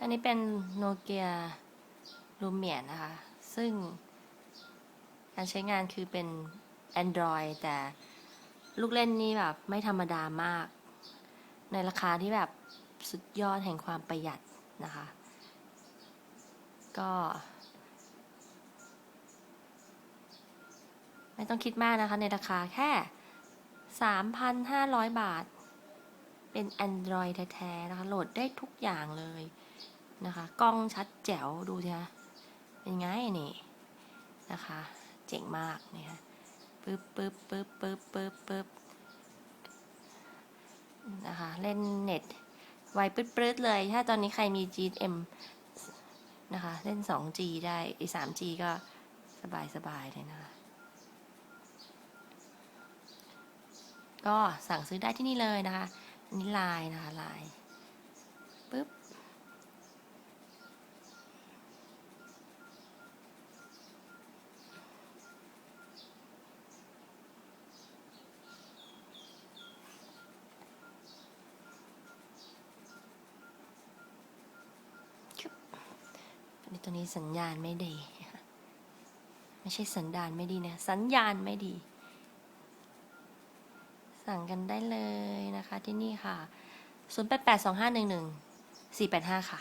อันนี้เป็นโนเกียลูเมียนะคะ ซึ่งการใช้งานคือเป็น Android แต่ลูกเล่นนี่แบบไม่ธรรมดามาก ในราคาที่แบบสุดยอดแห่งความประหยัดนะคะ ก็ ไม่ต้องคิดมากนะคะในราคาแค่ 3,500 บาท เป็น Android แท้ๆนะคะ โหลดได้ทุกอย่างเลยนะคะ กล้องชัดแจ๋วดูสิคะเป็นไงนี่นะคะ เจ๋งมากเนี่ยปึ๊บปึ๊บปึ๊บปึ๊บปึ๊บปึ๊บนะคะ เล่นเน็ตไวปื๊ดๆเลย ถ้าตอนนี้ใครมี GM นะคะ เล่น 2G ได้ไอ้ 3G ก็สบายๆเลยนะคะ ก็สั่งซื้อได้ที่นี่เลยนะคะ นนี้ไลน์นะคะลน์ปึ๊บนนี้ตัวนี้สัญญาณไม่ดี ไม่ใช่สัญญาณไม่ดีนะ สัญญาณไม่ดี สั่งกันได้เลย ที่นี่ค่ะ 0 8 8 2 5 1 1 4 8 5 ค่ะ